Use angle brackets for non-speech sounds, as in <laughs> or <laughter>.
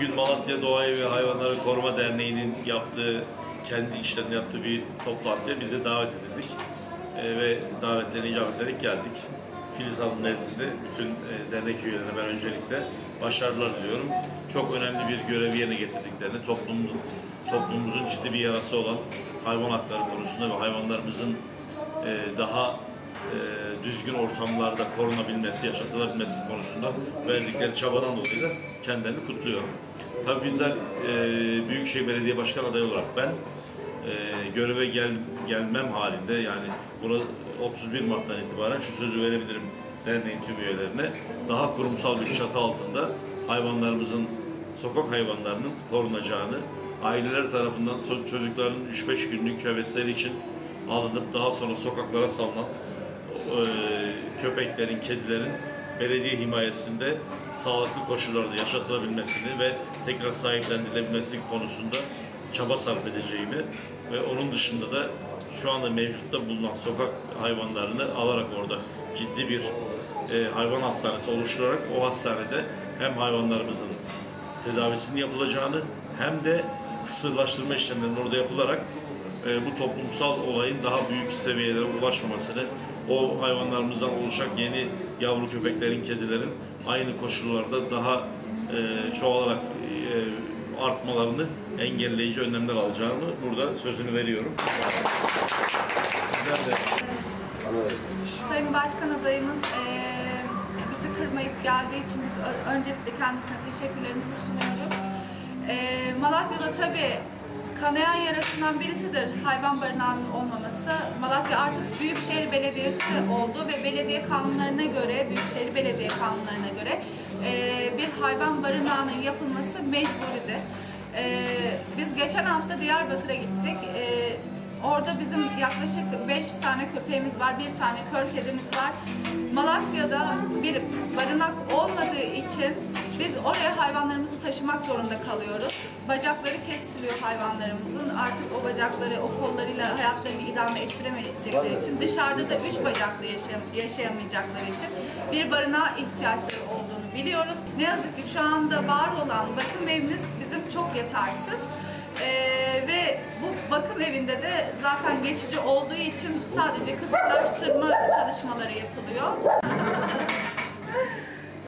Bugün Malatya Doğa Evi Hayvanları Koruma Derneği'nin yaptığı, kendi içlerinde yaptığı bir toplantıya bizi davet edildik. E, ve davetlerine icabet ederek geldik. Filiz Hanım nezdinde bütün e, dernek üyelerine ben öncelikle başarılar diliyorum. Çok önemli bir görevi yerine getirdiklerini, toplumun, toplumumuzun ciddi bir yarası olan hayvan hakları konusunda ve hayvanlarımızın e, daha düzgün ortamlarda korunabilmesi, yaşatılabilmesi konusunda verdikleri çabadan dolayı da kendilerini kutluyorum. Tabii bizler e, Büyükşehir Belediye Başkan adayı olarak ben e, göreve gel, gelmem halinde yani burada 31 Mart'tan itibaren şu sözü verebilirim derneğin tüm üyelerine daha kurumsal bir çatı altında hayvanlarımızın sokak hayvanlarının korunacağını aileler tarafından çocukların 3-5 günlük hevesleri için alınıp daha sonra sokaklara salınan e, köpeklerin, kedilerin belediye himayesinde sağlıklı koşullarda yaşatılabilmesini ve tekrar sahiplendirilebilmesi konusunda çaba sarf edeceğimi ve onun dışında da şu anda mevcutta bulunan sokak hayvanlarını alarak orada ciddi bir e, hayvan hastanesi oluşturarak o hastanede hem hayvanlarımızın tedavisinin yapılacağını hem de kısırlaştırma işlemlerinin orada yapılarak e, bu toplumsal olayın daha büyük seviyelere ulaşmamasını, o hayvanlarımızdan oluşacak yeni yavru köpeklerin, kedilerin aynı koşullarda daha e, çoğalarak e, artmalarını engelleyici önlemler alacağını burada sözünü veriyorum. Sizler de Sayın Başkan adayımız eee, bizi kırmayıp geldiği için biz öncelikle kendisine teşekkürlerimizi sunuyoruz. Eee, Malatya'da tabii kanayan yarasından birisidir hayvan barınağının olmaması. Malatya Büyükşehir Belediyesi oldu ve belediye kanunlarına göre, Büyükşehir Belediye kanunlarına göre eee, bir hayvan barınağının yapılması mecburidir. Eee, biz geçen hafta Diyarbakır'a gittik. Eee, Orada bizim yaklaşık 5 tane köpeğimiz var, bir tane kör kedimiz var. Malatya'da bir barınak olmadığı için biz oraya hayvanlarımızı taşımak zorunda kalıyoruz. Bacakları kesiliyor hayvanlarımızın. Artık o bacakları, o kollarıyla hayatlarını idame ettiremeyecekleri için dışarıda da üç bacaklı yaşayam- yaşayamayacakları için bir barınağa ihtiyaçları olduğunu biliyoruz. Ne yazık ki şu anda var olan bakım evimiz bizim çok yetersiz bölümünde de zaten geçici olduğu için sadece kısırlaştırma çalışmaları yapılıyor. <laughs>